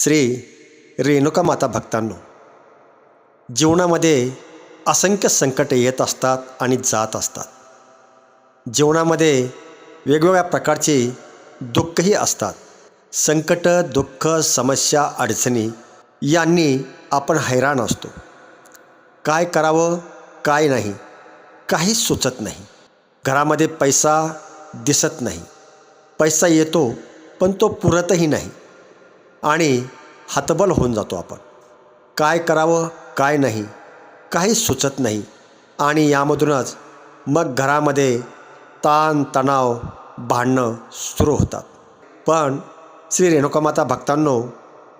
श्री रेणुका माता भक्तांनो जीवनामध्ये असंख्य संकटे येत असतात आणि जात असतात. जीवनामध्ये वेगवेगळ्या प्रकारची दुःखही असतात. संकट दुःख समस्या अडचणी यांनी आपण हैराण असतो. काय करावं काय नाही काहीच सुचत नाही. घरामध्ये पैसा दिसत नाही. पैसा येतो पण तो पुरतही नाही. आणि हतबल होऊन जातो आपण. काय करावं काय नाही काही सुचत नाही. आणि यामधूनच मग घरामध्ये ताण तणाव भांडणं सुरू होतात. पण श्री रेणुका माता भक्तांनो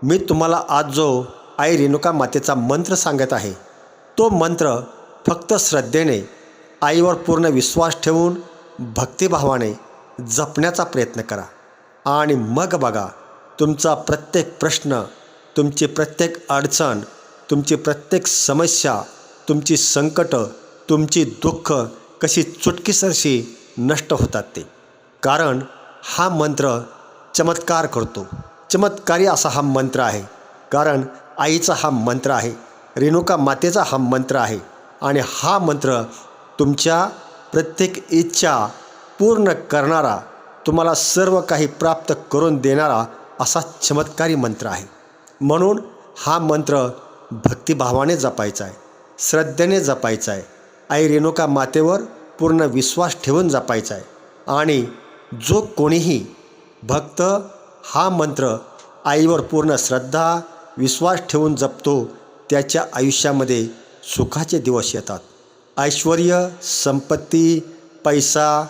मी तुम्हाला आज जो आई रेणुका मातेचा मंत्र सांगत आहे तो मंत्र फक्त श्रद्धेने आईवर पूर्ण विश्वास ठेवून भक्तिभावाने जपण्याचा प्रयत्न करा. आणि मग बघा तुमचा प्रत्येक प्रश्न तुमची प्रत्येक अडचण तुमची प्रत्येक समस्या तुमची संकटं तुमची दुःख कशी चुटकीसरशी नष्ट होतात ते. कारण हा मंत्र चमत्कार करतो. चमत्कारी असा हा मंत्र आहे. कारण आईचा हा मंत्र आहे. रेणुका मातेचा हा मंत्र आहे. आणि हा मंत्र तुमच्या प्रत्येक इच्छा पूर्ण करणारा तुम्हाला सर्व काही प्राप्त करून देणारा असा चमत्कारी मंत्र आहे. म्हणून हा मंत्र भक्तिभावाने जपायचा आहे श्रद्धेने जपायचा आहे आई रेणुका मातेवर पूर्ण विश्वास ठेवून जपायचा आहे आणि जो कोणीही भक्त हा मंत्र आईवर पूर्ण श्रद्धा विश्वास ठेवून जपतो त्याच्या आयुष्यामध्ये सुखाचे दिवस येतात. ऐश्वर संपत्ती पैसा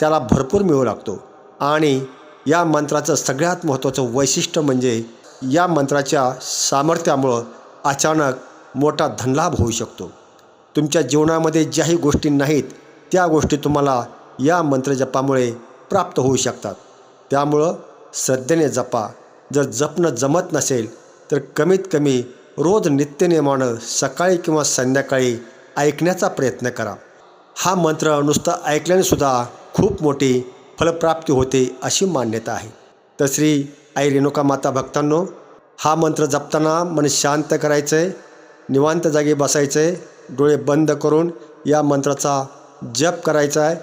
त्याला भरपूर मिळू लागतो. आणि या मंत्राचं सगळ्यात महत्त्वाचं वैशिष्ट्य म्हणजे या मंत्राच्या सामर्थ्यामुळं अचानक मोठा धनलाभ होऊ शकतो. तुमच्या जीवनामध्ये ज्याही गोष्टी नाहीत त्या गोष्टी तुम्हाला या मंत्रजपामुळे प्राप्त होऊ शकतात. त्यामुळं श्रद्धेने जपा. जर जपणं जमत नसेल तर कमीत कमी रोज नित्यनियमानं सकाळी किंवा संध्याकाळी ऐकण्याचा प्रयत्न करा. हा मंत्र नुसतं ऐकल्यानेसुद्धा खूप मोठी फलप्राप्ती होते अशी मान्यता आहे. तर श्री आई रेणुका माता भक्तांनो हा मंत्र जपताना मन शांत करायचं आहे निवांत जागी बसायचं आहे डोळे बंद करून या मंत्राचा जप करायचा आहे.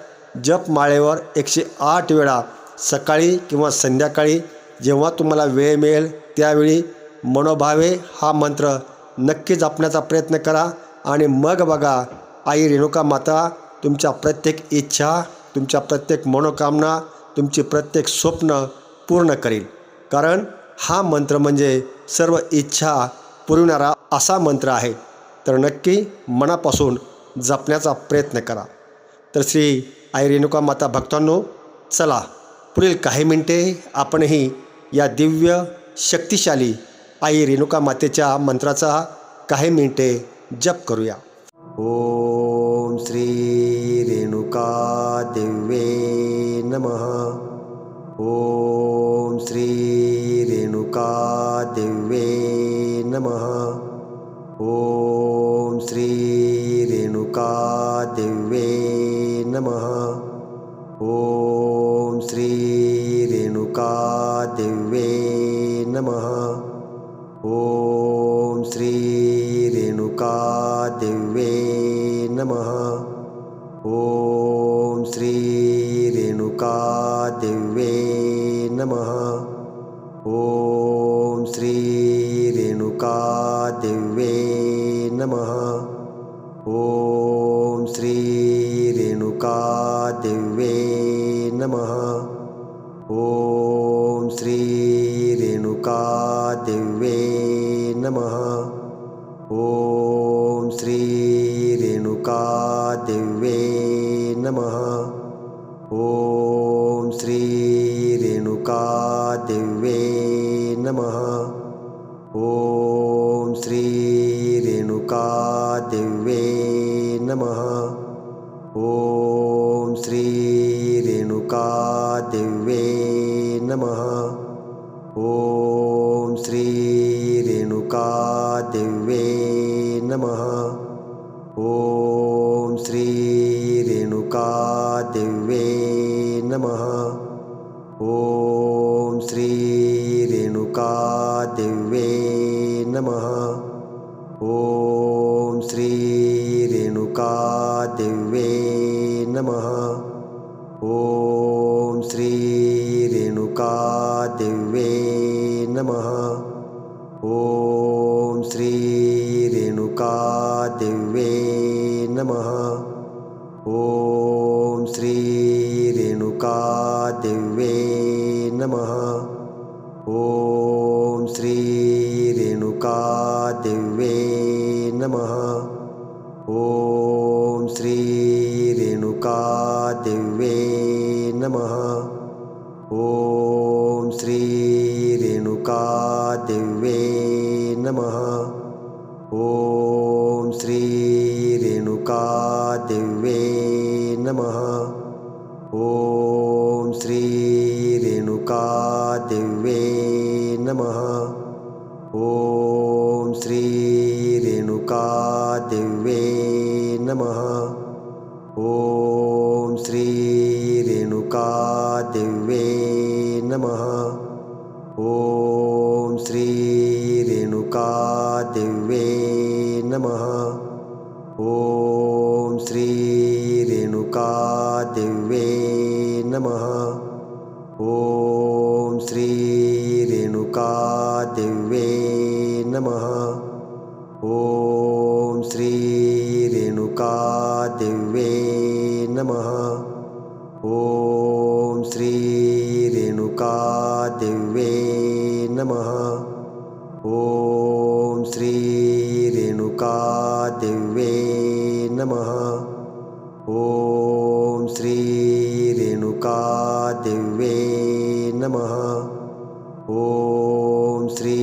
जप माळेवर एकशे आठ वेळा सकाळी किंवा संध्याकाळी जेव्हा तुम्हाला वेळ मिळेल त्यावेळी मनोभावे हा मंत्र नक्की जपण्याचा प्रयत्न करा आणि मग बघा आई रेणुका माता तुमच्या प्रत्येक इच्छा तुमच्या प्रत्येक मनोकामना तुमची प्रत्येक स्वप्न पूर्ण करील. कारण हा मंत्र म्हणजे सर्व इच्छा पुरविणारा असा मंत्र आहे. तर नक्की मनापासून जपण्याचा प्रयत्न करा. तर श्री आई रेणुका माता भक्तांनो चला पुढील काही मिनटे आपणही या दिव्य शक्तिशाली आई रेणुका मातेच्या मंत्राचा काही मिनिटे जप करूया. ॐ श्री रेणुका देव्ये नमः। ॐ श्री रेणुका देव्ये नमः। ॐ श्री रेणुका देव्ये नमः। ॐ श्री रेणुका देव्ये नमः। ॐ श्री रेणुका देव्ये ॐ श्रीरेणुकादिव्ये नमः। ॐ श्रीरेणुकादिव्ये नमः। ॐ श्रीरेणुकादिव्ये नमः। ॐ श्रीरेणुकादिव्ये नमः। ॐ श्रीरेणुका महादेव्ये नमः। ॐ श्री रेणुकादेव्ये नमः। ॐ श्री रेणुकादेव्ये नमः। ॐ श्री रेणुकादेव्ये नमः। ॐ श्री रेणुकादेव्ये नमः। ॐ रेणकादिव्ये नमः। ॐ श्रीरेणुकादिव्ये नमः। ॐ श्रीरेणुकादिव्ये नमः। ॐ श्रीरेणुकादिव्ये नमः। नमः। ॐ श्रीरेणुकादिव्ये नमः। ॐ श्रीरेणुकादिव्ये नमः। ॐ श्रीरेणुकादिव्ये नमः। ॐ श्रीरेणुकादिव्ये नमः। ॐ श्रीमहा दिव्ये नमः। ॐ श्री रेणुका दिव्ये नमः। ॐ श्री रेणुका दिव्ये नमः। ॐ श्री रेणुका दिव्ये नमः। ॐ श्री रेणुका दिव्ये नमः। ॐ श्री रेणुकादेव्ये नमः. ॐ श्री रेणुकादेव्ये नमः. ॐ श्री रेणुकादेव्ये नमः. ॐ श्री रेणुकादेव्ये नमः. ॐ श्री रेणुकादेव्ये नमः. ॐ श्री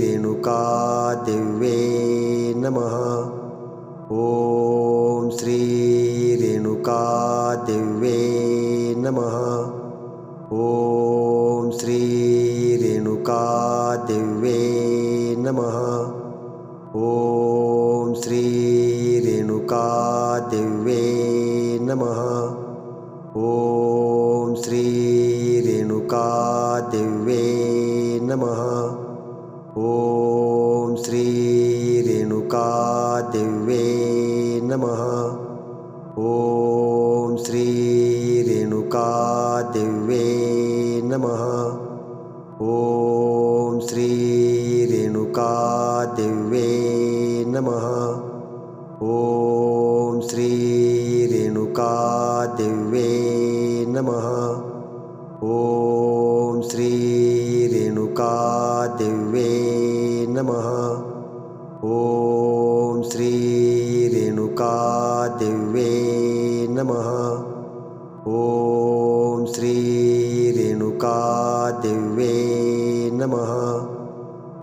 रेणुका देव्ये नमः। ॐ श्री रेणुका देव्ये नमः। ॐ श्री रेणुका देव्ये नमः। ॐ श्री रेणुका देव्ये नमः। ॐ श्री रेणुका देव्ये नमः। ॐ श्री रेणुकादेव्ये नमः। ॐ श्री रेणुकादेव्ये नमः। ॐ श्री रेणुकादेव्ये नमः। नमः।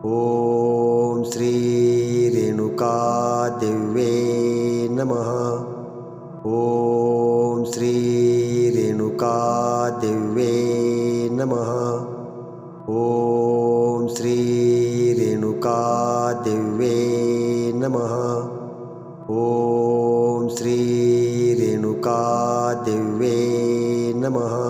ॐ श्री रेणुकादेव्ये नमः। ॐ श्री रेणुकादेव्ये नमः। ॐ श्री रेणुकादेव्ये नमः। ॐ श्री रेणुकादेव्ये नमः।